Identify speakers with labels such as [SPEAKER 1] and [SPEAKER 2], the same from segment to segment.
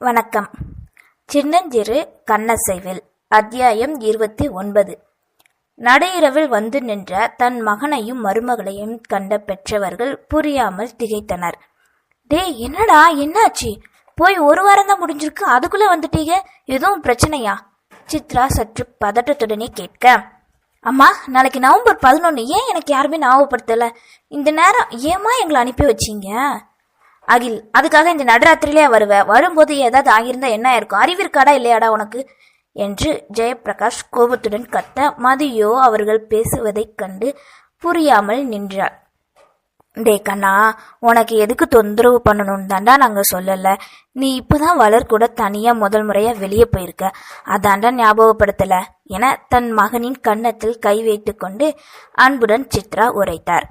[SPEAKER 1] வணக்கம். சின்னஞ்சிறு கண்ணசைவில் அத்தியாயம் இருபத்தி ஒன்பது. நடையிரவில் வந்து நின்ற தன் மகனையும் மருமகளையும் கண்ட பெற்றவர்கள் புரியாமல் திகைத்தனர். டேய் என்னடா என்னாச்சு? போய் ஒரு வாரம் தான் முடிஞ்சிருக்கு அதுக்குள்ள வந்துட்டீங்க? எதுவும் பிரச்சனையா? சித்ரா சற்று பதட்டத்துடனே கேட்க. அம்மா நாளைக்கு நவம்பர் பதினொன்று ஏன் எனக்கு யாருமே ஞாபகப்படுத்தல? இந்த நேரம் ஏம்மா எங்களை அனுப்பி வச்சீங்க? அகில் அதுக்காக இந்த நடுராத்திரிலே வருவ வரும்போது ஏதாவது ஆகியிருந்தா என்ன இருக்கும் அறிவிற்காடா இல்லையாடா உனக்கு? என்று ஜெயப்பிரகாஷ் கோபத்துடன் கத்த மதியோ அவர்கள் பேசுவதைக் கண்டு புரியாமல் நின்றார் டே கண்ணா உனக்கு எதுக்கு தொந்தரவு பண்ணணும்னு தாண்டா நாங்க சொல்லல. நீ இப்பதான் வளர் கூட தனியா முதல் முறையா வெளியே போயிருக்க. அதாண்டா ஞாபகப்படுத்தல. என தன் மகனின் கன்னத்தில் கை வைத்து கொண்டு அன்புடன் சித்ரா உரைத்தார்.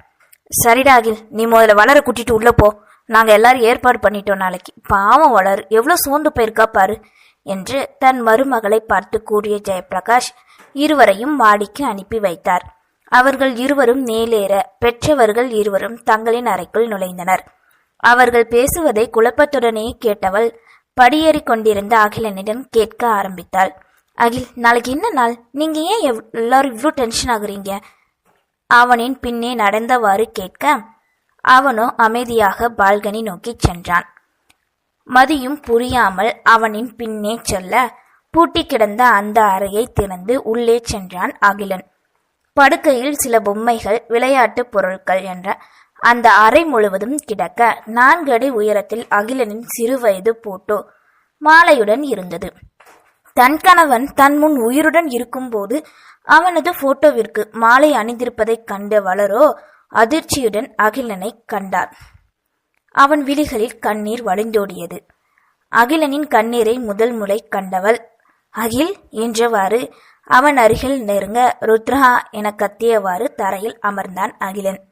[SPEAKER 1] சரிடா அகில் நீ முதல்ல வளர கூட்டிட்டு உள்ள போ. நாங்கள் எல்லாரும் ஏற்பாடு பண்ணிட்டோம் நாளைக்கு. பாவம் வளர் எவ்வளோ சோர்ந்து போயிருக்கா பாரு என்று தன் மருமகளை பார்த்து கூறிய ஜெயபிரகாஷ் இருவரையும் வாடிக்கு அனுப்பி வைத்தார். அவர்கள் இருவரும் மேலேற பெற்றவர்கள் இருவரும் தங்களின் அறைக்குள் நுழைந்தனர். அவர்கள் பேசுவதை குழப்பத்துடனே கேட்டவள் படியேறி கொண்டிருந்த அகிலனிடம் கேட்க ஆரம்பித்தாள். அகில் நாளைக்கு என்ன நாள்? நீங்க ஏன் எவ்- எல்லாரும் இவ்வளோ டென்ஷன் ஆகுறீங்க? அவனின் பின்னே நடந்தவாறு கேட்க அவனோ அமைதியாக பால்கனி நோக்கிச் சென்றான். மதியும் புரியாமல் அவனின் பின்னே செல்ல பூட்டி கிடந்த அந்த அறையை திறந்து உள்ளே சென்றான் அகிலன். படுக்கையில் சில பொம்மைகள் விளையாட்டு பொருட்கள் என்ற அந்த அறை முழுவதும் கிடக்க நான்கு அடி உயரத்தில் அகிலனின் சிறுவயது போட்டோ மாலையுடன் இருந்தது. தன் கணவன் தன் முன் உயிருடன் இருக்கும்போது அவனது போட்டோவிற்கு மாலை அணிந்திருப்பதைக் கண்ட வளரோ அதிர்ச்சியுடன் அகிலனை கண்டார். அவன் விழிகளில் கண்ணீர் வழிந்தோடியது. அகிலனின் கண்ணீரை முதல் முறை கண்டவள் அகில் என்றவாறு அவன் அருகில் நெருங்க ருத்ரா என கத்தியவாறு தரையில் அமர்ந்தான் அகிலன்.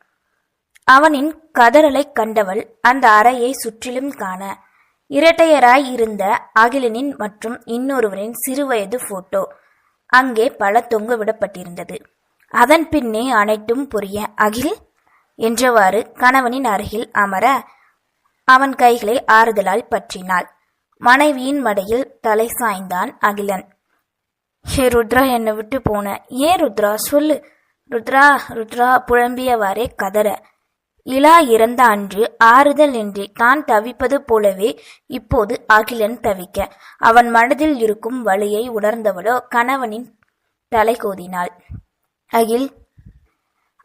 [SPEAKER 1] அவனின் கதறலைக் கண்டவள் அந்த அறையை சுற்றிலும் காண இரட்டையராய் இருந்த அகிலனின் மற்றும் இன்னொருவரின் சிறுவயது போட்டோ அங்கே பல தொங்க விடப்பட்டிருந்தது. அதன் பின்னே அனைத்தும் புரிய அகில் என்றவாறு கணவனின் அருகில் அமர அவன் கைகளை ஆறுதலால் பற்றினாள். மனைவியின் மடையில் தலை சாய்ந்தான் அகிலன். ஹே ருத்ரா என்னை விட்டு போன. ஏன் ருத்ரா? சொல்லு. ருத்ரா ருத்ரா புலம்பியவாறே கதற. இலா இறந்த அன்று ஆறுதல் என்று தான் தவிப்பது போலவே இப்போது அகிலன் தவிக்க. அவன் மனதில் இருக்கும் வலியை உணர்ந்தவளோ கணவனின் தலை கோதினாள். அகில்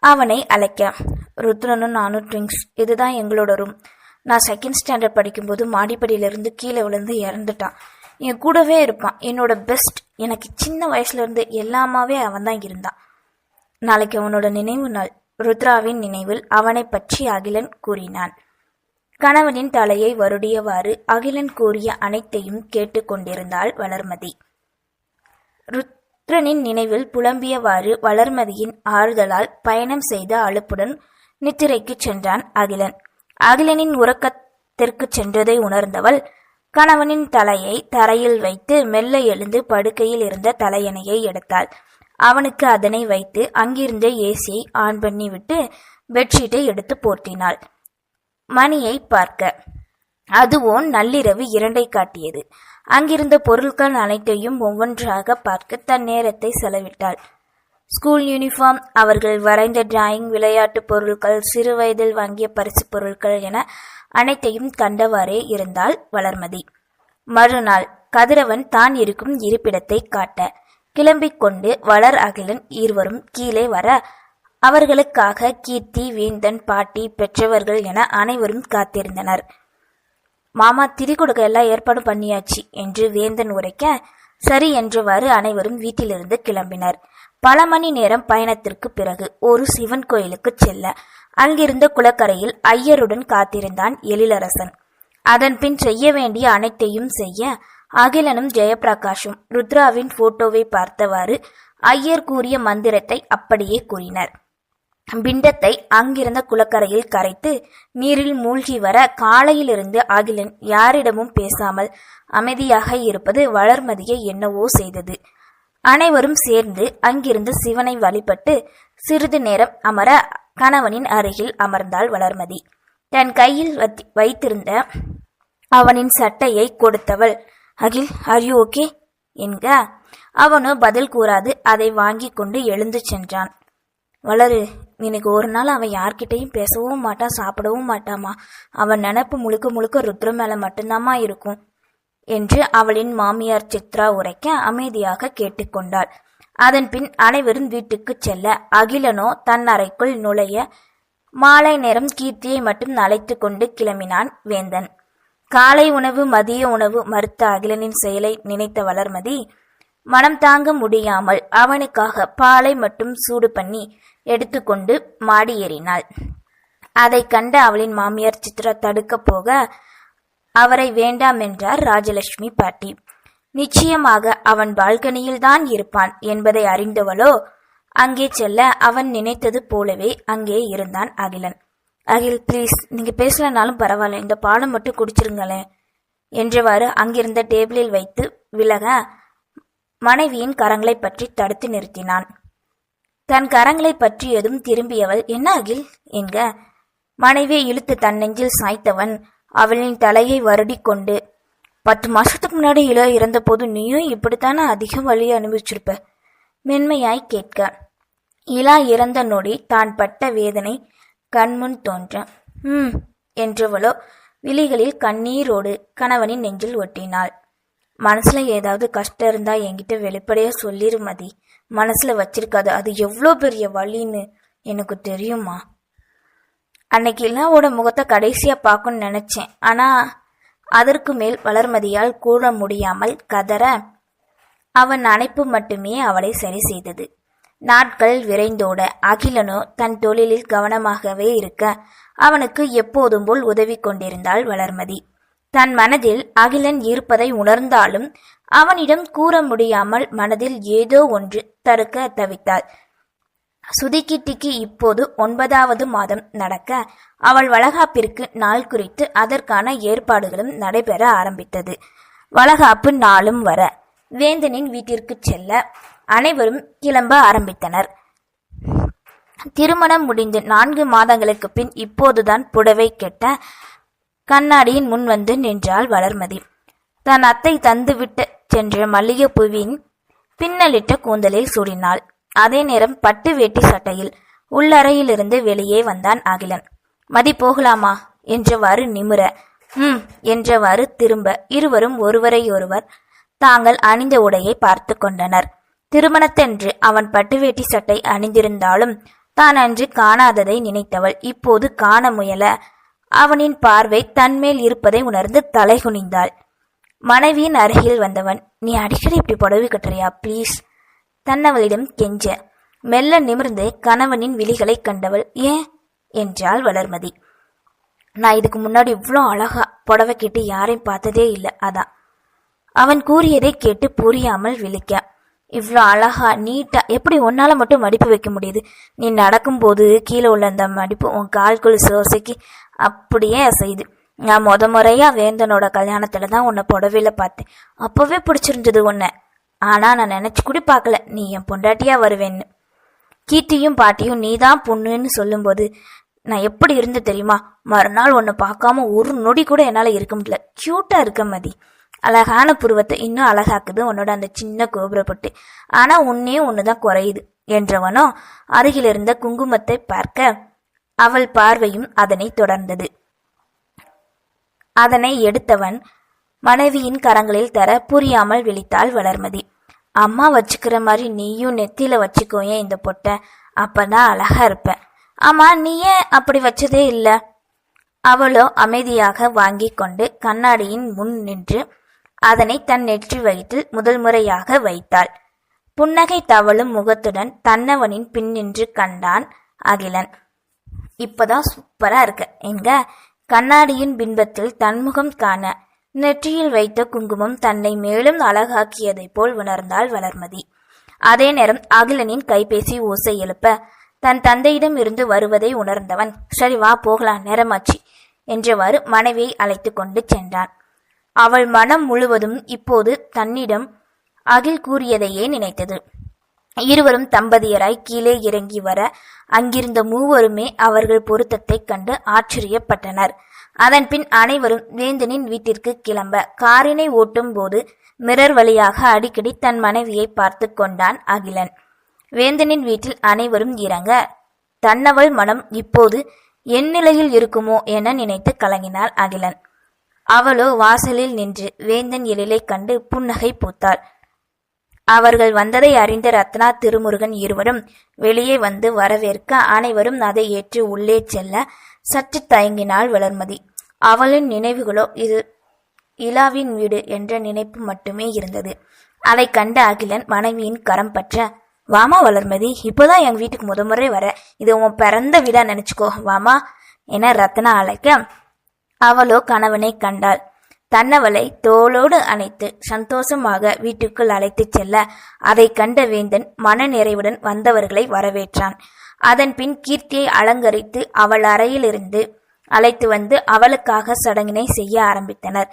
[SPEAKER 1] அவனை அழைக்க. ருத்ரனும் நானும் ட்விங்ஸ் இதுதான் எங்களோட ரூம் நான் செகண்ட் ஸ்டாண்டர்ட் படிக்கும்போது மாடிப்படியிலிருந்து கீழே விழுந்து இறந்துட்டான். என் கூடவே இருப்பான். என்னோட பெஸ்ட் எனக்கு சின்ன வயசுலேருந்து எல்லாமாவே அவன் தான் இருந்தான். நாளைக்கு அவனோட நினைவு நாள். ருத்ராவின் நினைவில் அவனை பற்றி அகிலன் கூறினான். கணவனின் தலையை வருடியவாறு அகிலன் கூறிய அனைத்தையும் கேட்டுக்கொண்டிருந்தாள் வளர்மதி. ருத் ருத்ரனின் நினைவில் புலம்பியவாறு வளர்மதியின் ஆறுதலால் பயணம் செய்த அலுப்புடன் நித்திரைக்குச் சென்றான் அகிலன். அகிலனின் உறக்கத்திற்கு சென்றதை உணர்ந்தவள் கணவனின் தலையை தரையில் வைத்து மெல்ல எழுந்து படுக்கையில் இருந்த தலையணையை எடுத்தாள். அவனுக்கு அதனை வைத்து அங்கிருந்த ஏசியை ஆன் பண்ணிவிட்டு பெட்ஷீட்டை எடுத்து போர்த்தினாள். மணியை பார்க்க. அதுவோ நள்ளிரவு இரண்டை காட்டியது. அங்கிருந்த பொருட்கள் அனைத்தையும் ஒவ்வொன்றாக பார்க்க தன் நேரத்தை செலவிட்டாள். ஸ்கூல் யூனிஃபார்ம் அவர்கள் வரைந்த டிராயிங் விளையாட்டு பொருட்கள் சிறு வயதில் வாங்கிய பரிசு பொருட்கள் என அனைத்தையும் கண்டவாறே இருந்தாள் வளர்மதி. மறுநாள் கதிரவன் தான் இருக்கும் இருப்பிடத்தை காட்ட கிளம்பிக் கொண்டு வளர் அகிலன் இருவரும் கீழே வர அவர்களுக்காக கீர்த்தி வேந்தன் பாட்டி பெற்றவர்கள் என அனைவரும் காத்திருந்தனர். மாமா திரி கொடுக்க எல்லாம் ஏற்பாடும் பண்ணியாச்சு என்று வேந்தன் உரைக்க சரி என்றவாறு அனைவரும் வீட்டிலிருந்து கிளம்பினர். பல மணி நேரம் பயணத்திற்கு பிறகு ஒரு சிவன் கோயிலுக்கு செல்ல அங்கிருந்த குளக்கரையில் ஐயருடன் காத்திருந்தான் எழிலரசன். அதன்பின் செய்ய வேண்டிய அனைத்தையும் செய்ய அகிலனும் ஜெயபிரகாஷும் ருத்ராவின் போட்டோவை பார்த்தவாறு ஐயர் கூறிய மந்திரத்தை அப்படியே கூறினர். பிண்டத்தை அங்கிருந்த குளக்கரையில் கரைத்து நீரில் மூழ்கி வர காலையிலிருந்து அகிலன் யாரிடமும் பேசாமல் அமைதியாக இருப்பது வளர்மதியை என்னவோ செய்தது. அனைவரும் சேர்ந்து அங்கிருந்து சிவனை வழிபட்டு சிறிது நேரம் அமர கணவனின் அருகில் அமர்ந்தாள் வளர்மதி. தன் கையில் வைத்திருந்த அவனின் சட்டையை கொடுத்தவள் அகில் ஆர் யூ ஓகே என்க அவனோ பதில் கூறாது. அதை வாங்கி கொண்டு எழுந்து சென்றான். வளரு இன்னைக்கு ஒரு நாள் அவன் யார்கிட்டயும் பேசவும் மாட்டான் சாப்பிடவும் மாட்டாமா. அவன் நினப்பு முழுக்க முழுக்க ருத்ர மேல மட்டும்தாம்மா இருக்கும் என்று அவளின் மாமியார் சித்ரா உரைக்க அமைதியாக கேட்டுக்கொண்டாள் அதன் பின் அனைவரும் வீட்டுக்கு செல்ல அகிலனோ தன் அறைக்குள் நுழைய மாலை நேரம் கீர்த்தியை மட்டும் அழைத்து கொண்டு கிளம்பினான் வேந்தன். காலை உணவு மதிய உணவு மறுத்த அகிலனின் செயலை நினைத்த வளர்மதி மனம் தாங்க முடியாமல் அவனுக்காக பாலை மட்டும் சூடு பண்ணி எடுத்துக்கொண்டு மாடி ஏறினாள். அதை கண்ட அவளின் மாமியார் சித்ரா தடுக்கப் போக அவரை வேண்டாம் என்றார் ராஜலட்சுமி பாட்டி. நிச்சயமாக அவன் பால்கனியில் தான் இருப்பான் என்பதை அறிந்தவளோ அங்கே செல்ல அவன் நினைத்தது போலவே அங்கே இருந்தான் அகிலன். அகில் ப்ளீஸ் நீங்க பேசலனாலும் பரவாயில்ல இந்த பாடம் மட்டும் குடிச்சிருங்களேன் என்றவாறு அங்கிருந்த டேபிளில் வைத்து விலக மனைவியின் கரங்களை பற்றி தடுத்து நிறுத்தினான். தன் கரங்களை பற்றியதும் திரும்பியவள் என்ன அகில் என்க. மனைவியை இழுத்து தன் நெஞ்சில் சாய்த்தவன் அவளின் தலையை வருடிக்கொண்டு பத்து மாசத்துக்கு முன்னாடி இள இறந்தபோது நீயும் இப்படித்தானே அதிக வழியை அனுபவிச்சிருப்ப மென்மையாய் கேட்க. இலா இறந்த நொடி தான் பட்ட வேதனை கண்முன் தோன்ற ம் என்றவளோ விழிகளில் கண்ணீரோடு கணவனின் நெஞ்சில் ஒட்டினாள். மனசுல ஏதாவது கஷ்டம் இருந்தா என்கிட்ட வெளிப்படையா சொல்லிருமதி மனசுல வச்சிருக்காது. அது எவ்வளோ பெரிய வழின்னு எனக்கு தெரியுமா அன்னைக்கு இல்லாவோட முகத்தை கடைசியா பார்க்கணும்னு நினைச்சேன். ஆனா அதற்கு மேல் வளர்மதியால் கூற முடியாமல் கதற அவன் அணைப்பு மட்டுமே அவளை சரி செய்தது. நாட்கள் விரைந்தோட அகிலனோ தன் தொழிலில் கவனமாகவே இருக்க அவனுக்கு எப்போதும் போல் உதவி கொண்டிருந்தாள் வளர்மதி. தன் மனதில் அகிலன் இருப்பதை உணர்ந்தாலும் அவனிடம் கூற முடியாமல் மனதில் ஏதோ ஒன்று தடுக்க தவித்தாள். சுதிக்கிட்டிக்கு இப்போது ஒன்பதாவது மாதம் நடக்க அவள் வளகாப்பிற்கு நாள் குறித்து அதற்கான ஏற்பாடுகளும் நடைபெற ஆரம்பித்தது. வளகாப்பு நாளும் வர வேந்தனின் வீட்டிற்கு செல்ல அனைவரும் கிளம்ப ஆரம்பித்தனர். திருமணம் முடிந்து நான்கு மாதங்களுக்கு பின் இப்போதுதான் புடவை கெட்ட கண்ணாடியின் முன் வந்து நின்றாள் வளர்மதி. தன் அத்தை தந்துவிட்டு சென்ற மல்லிகைப்பூவின் பின்னலிட்ட கூந்தலில் சூடினாள். அதே நேரம் பட்டு வேட்டி சட்டையில் உள்ளறையிலிருந்து வெளியே வந்தான் அகிலன். மதி போகலாமா? என்றவாறு நிமிர. ம் என்றவாறு திரும்ப. இருவரும் ஒருவரையொருவர் தாங்கள் அணிந்த உடையை பார்த்து கொண்டனர். திருமணத்தன்று அவன் பட்டு வேட்டி சட்டை அணிந்திருந்தாலும் தான் அன்று காணாததை நினைத்தவள். இப்போது காண முயல. அவனின் பார்வை தன்மேல் இருப்பதை உணர்ந்து தலைகுனிந்தாள். மனைவியின் அருகில் வந்தவன் நீ அடிக்கடி இப்படி புடவை கட்டுறியா? ப்ளீஸ் தன்னவளிடம் கெஞ்ச. மெல்ல நிமிர்ந்து கணவனின் விழிகளை கண்டவள் ஏன்? என்றாள் வளர்மதி. நான் இதுக்கு முன்னாடி இவ்வளோ அழகா புடவை கேட்டு யாரையும் பார்த்ததே இல்லை அதான். அவன் கூறியதை கேட்டு புரியாமல் விழிக்க. இவ்வளோ அழகா நீட்டா எப்படி உன்னால மட்டும் மடிப்பு வைக்க முடியுது? நீ நடக்கும்போது கீழே உள்ள அந்த மடிப்பு உன் கால்குள் சோசைக்கு அப்படியே அசையுது. நான் முத முறையா வேந்தனோட கல்யாணத்துல தான் உன்னை புடவையில பார்த்தேன். அப்பவே பிடிச்சிருந்தது உன்னை. ஆனா நான் நினைச்சு கூட பார்க்கல. நீ என் பொண்டாட்டியா வருவேன்னு. கீர்த்தியும் பாட்டியும் நீதான் பொண்ணுன்னு சொல்லும்போது நான் எப்படி இருந்து தெரியுமா? மறுநாள் உன்னை பார்க்காம ஒரு நொடி கூட என்னால் இருக்க முடியல. க்யூட்டாக இருக்க மதி. அழகான புருவத்தை இன்னும் அழகாக்குது உன்னோட அந்த சின்ன கோபுரப்பட்டு ஆனா உன்னே ஒண்ணுதான் குறையுது. என்றவனோ அருகில் இருந்த குங்குமத்தை பார்க்க அவள் பார்வையும் அதனை தொடர்ந்தது. அதனை எடுத்தவன் மனைவியின் கரங்களில் தர புரியாமல் விழித்தாள் வளர்மதி. அம்மா வச்சுக்கிற மாதிரி நீயும் நெத்தியில வச்சுக்கோயேன் இந்த பொட்டை. அப்பதான் அழகா இருப்ப ஆமா நீ ஏன் அப்படி வச்சதே இல்ல? அவளோ அமைதியாக வாங்கி கொண்டு கண்ணாடியின் முன் நின்று அதனை தன் நெற்றி வயிற்றில் முதல் முறையாக வைத்தாள். புன்னகை தவழும் முகத்துடன் தன்னவனின் பின் நின்று கண்டான் அகிலன். இப்பதான் சூப்பரா இருக்க. என்க கண்ணாடியின் பின்பத்தில் தன்முகம் காண நெற்றியில் வைத்த குங்குமம் தன்னை மேலும் அழகாக்கியதைப் போல் உணர்ந்தாள் வளர்மதி. அதே நேரம் அகிலனின் கைபேசி ஓசை எழுப்ப தன் தந்தையிடம் இருந்து வருவதை உணர்ந்தவன் சரி வா போகலாம் நேரமாச்சி என்றவாறு மனைவியை அழைத்து கொண்டு சென்றான். அவள் மனம் முழுவதும் இப்போது தன்னிடம் அகில் கூறியதையே நினைத்தது. இருவரும் தம்பதியராய் கீழே இறங்கி வர அங்கிருந்த மூவருமே அவர்கள் பொருத்தத்தைக் கண்டு ஆச்சரியப்பட்டனர். அதன்பின் அனைவரும் வேந்தனின் வீட்டிற்கு கிளம்ப காரினை ஓட்டும் போது மிரர் வழியாக அடிக்கடி தன் மனைவியை பார்த்து கொண்டான் அகிலன். வேந்தனின் வீட்டில் அனைவரும் இறங்க தன்னவள் மனம் இப்போது என் நிலையில் இருக்குமோ என நினைத்து கலங்கினாள் அகிலன். அவளோ வாசலில் நின்று வேந்தன் எழிலைக் கண்டு புன்னகை பூத்தாள். அவர்கள் வந்ததை அறிந்த ரத்னா திருமுருகன் இருவரும் வெளியே வந்து வரவேற்க அனைவரும் அதை ஏற்று உள்ளே செல்ல சற்று தயங்கினாள் வளர்மதி. அவளின் நினைவுகளோ இது இலாவின் வீடு என்ற நினைப்பு மட்டுமே இருந்தது. அதை கண்ட அகிலன் மனைவியின் கரம் பற்ற வாமா வளர்மதி இப்போதான் எங்க வீட்டுக்கு முத முறை வர. இது உன் பிறந்த வீடா நினைச்சுக்கோ. வாமா என ரத்னா அழைக்க அவளோ கணவனை கண்டாள். தன்னவளை தோளோடு அணைத்து சந்தோஷமாக வீட்டுக்குள் அழைத்துச் செல்ல அதை கண்ட வேந்தன் மன நிறைவுடன் வந்தவர்களை வரவேற்றான். அதன் பின் கீர்த்தியை அலங்கரித்து அவள் அறையிலிருந்து அழைத்து வந்து அவளுக்காக சடங்கினை செய்ய ஆரம்பித்தனர்.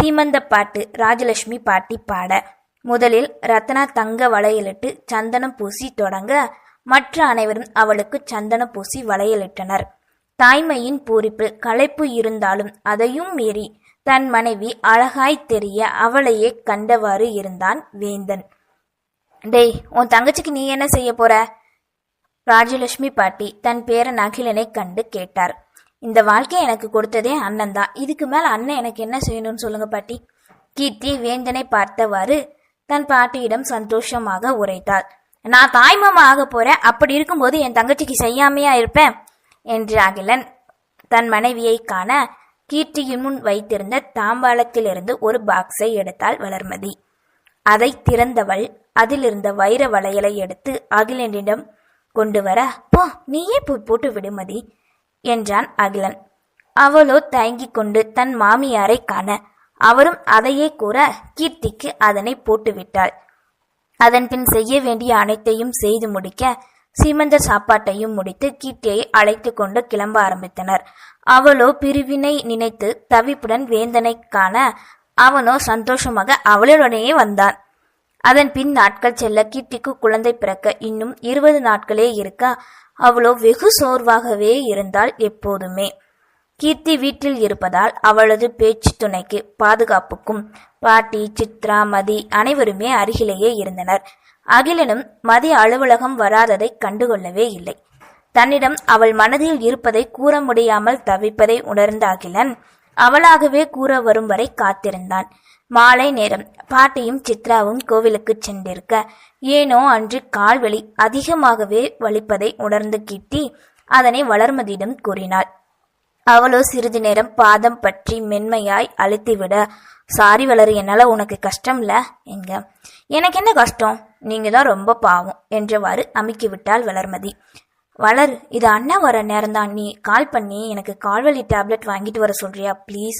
[SPEAKER 1] சீமந்த பாட்டு ராஜலட்சுமி பாட்டி பாட. முதலில் ரத்னா தங்க வளையலிட்டு சந்தனம் பூசி தொடங்க மற்ற அனைவரும் அவளுக்கு சந்தனம் பூசி வளையலிட்டனர். தாய்மையின் பூரிப்பு களைப்பு இருந்தாலும் அதையும் மீறி தன் மனைவி அழகாய் தெரிய அவளையே கண்டவாறு இருந்தான் வேந்தன். டேய் உன் தங்கச்சிக்கு நீ என்ன செய்ய போற? ராஜலட்சுமி பாட்டி தன் பேரன் அகிலனை கண்டு கேட்டார். இந்த வாழ்க்கையை எனக்கு கொடுத்ததே அண்ணன் தான். இதுக்கு மேல அண்ணன் எனக்கு என்ன செய்யணும்னு சொல்லுங்க பாட்டி. கீர்த்தி வேந்தனை பார்த்தவாறு தன் பாட்டியிடம் சந்தோஷமாக உரைத்தாள். நான் தாய்மாமா ஆக போறேன். அப்படி இருக்கும்போது என் தங்கச்சிக்கு செய்யாமையா இருப்பேன்? என்று அகிலன் தன் மனைவியை காண கீர்த்தியின் முன் வைத்திருந்த தாம்பாளத்திலிருந்து ஒரு பாக்ஸை எடுத்தாள் வளர்மதி. அதை திறந்தவள் அதிலிருந்த வைர வளையலை எடுத்து அகிலனிடம் கொண்டு வர போ நீயே போய் போட்டு விடுமதி என்றான் அகிலன். அவளோ தயங்கிக் கொண்டு தன் மாமியாரை காண. அவரும் அதையே கூற கீர்த்திக்கு அதனை போட்டுவிட்டாள் அதன் பின் செய்ய வேண்டிய அனைத்தையும் செய்து முடிக்க சீமந்த சாப்பாட்டையும் முடித்து கீர்த்தியை அழைத்து கொண்டு கிளம்ப ஆரம்பித்தனர். அவளோ பிரிவினை நினைத்து தவிப்புடன் வேந்தனை காண அவனோ சந்தோஷமாக அவளுடனேயே வந்தான். அதன் பின் நாட்கள் செல்ல கீர்த்திக்கு குழந்தை பிறக்க இன்னும் இருபது நாட்களே இருக்க அவளோ வெகு சோர்வாகவே இருந்தாள் எப்போதுமே. கீர்த்தி வீட்டில் இருப்பதால் அவளது பேச்சு துணைக்கு பாதுகாப்புக்கும் பாட்டி சித்ரா மதி அனைவருமே அருகிலேயே இருந்தனர். அகிலனும் மதி அலுவலகம் வராததை கண்டுகொள்ளவே இல்லை. தன்னிடம் அவள் மனதில் இருப்பதை கூற முடியாமல் தவிப்பதை உணர்ந்த அகிலன் அவளாகவே கூற வரும் வரை காத்திருந்தான். மாலை நேரம் பாட்டியும் சித்ராவும் கோவிலுக்கு சென்றிருக்க ஏனோ அன்று கால்வெளி அதிகமாகவே வலிப்பதை உணர்ந்து கிட்டி அதனை வளர்மதியிடம் கூறினாள். அவளோ சிறிது நேரம் பாதம் பற்றி மென்மையாய் அழுத்திவிட சாரி வளரு என்னால உனக்கு கஷ்டம் இல்லை எங்க எனக்கு என்ன கஷ்டம்? நீங்க தான் ரொம்ப பாவம் என்றவாறு அமுக்கிவிட்டாள் வளர்மதி. வளர் இது அண்ணா வர நேரம் தான். நீ கால் பண்ணி எனக்கு கால்வலி டேப்லெட் வாங்கிட்டு வர சொல்றியா ப்ளீஸ்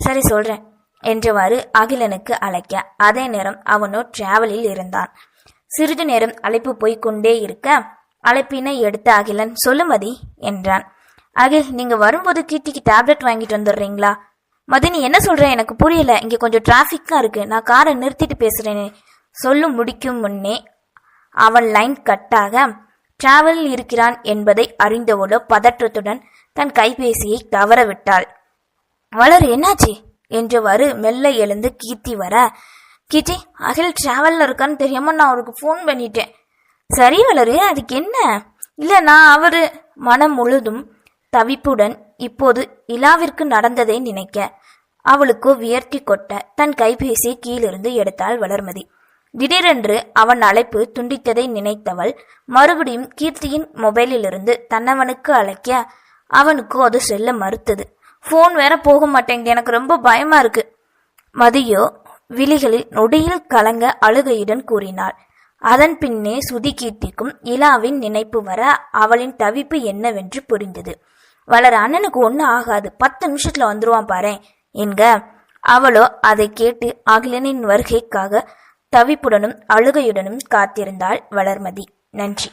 [SPEAKER 1] சரி சொல்றேன் என்றவாறு அகிலனுக்கு அழைக்க. அதே நேரம் அவனோ டிராவலில் இருந்தான். சிறிது நேரம் அழைப்பு போய்க் கொண்டே இருக்க அழைப்பினை எடுத்த அகிலன் சொல்லுமதி என்றான். அகில் நீங்க வரும்போது கீர்த்திக்கு டேப்லெட் வாங்கிட்டு வந்துடுறீங்களா? மதினி நீ என்ன சொல்றேன் எனக்கு புரியல. இங்க கொஞ்சம் டிராஃபிக்கா இருக்கு. நான் காரை நிறுத்திட்டு பேசுறேனே. சொல்லும் முடிக்கும் முன்னே அவன் லைன் கட்டாக டிராவலில் இருக்கிறான் என்பதை அறிந்தவளோ பதற்றத்துடன் தன் கைபேசியை தவறவிட்டாள் வளர் என்னாச்சு? என்றவாறு மெல்ல எழுந்து கீர்த்தி வர கீர்த்தி அகில் டிராவலில் இருக்கான்னு தெரியாம நான் அவருக்கு ஃபோன் பண்ணிட்டேன். சரி வளரு அதுக்கு என்ன? இல்லை நான் அவரு மனம் முழுதும் தவிப்புடன் இப்போது இலாவிற்கு நடந்ததை நினைக்க. அவளுக்கு வியர்த்தி கொட்ட தன் கைபேசியை கீழிருந்து எடுத்தாள் வளர்மதி. திடீரென்று அவன் அழைப்பு துண்டித்ததை நினைத்தவள் மறுபடியும் கீர்த்தியின் மொபைலிலிருந்து தன்னவனுக்கு அழைக்க அவனுக்கு அது செல்ல மறுத்தது. ஃபோன் வேற போக மாட்டேங்குது எனக்கு ரொம்ப பயமா இருக்கு. மதியோ விழிகளில் நொடியில் கலங்க அழுகையுடன் கூறினாள். அதன் பின்னே சுதி கீர்த்திக்கும் இலாவின் நினைப்பு வர அவளின் தவிப்பு என்னவென்று புரிந்தது. வளர அண்ணனுக்கு ஒன்றும் ஆகாது. பத்து நிமிஷத்துல வந்துருவான் பாரேன். என்க. அவளோ அதை கேட்டு அகிலனின் வருகைக்காக தவிப்புடனும் அழுகையுடனும் காத்திருந்தாள் வளர்மதி. நன்றி.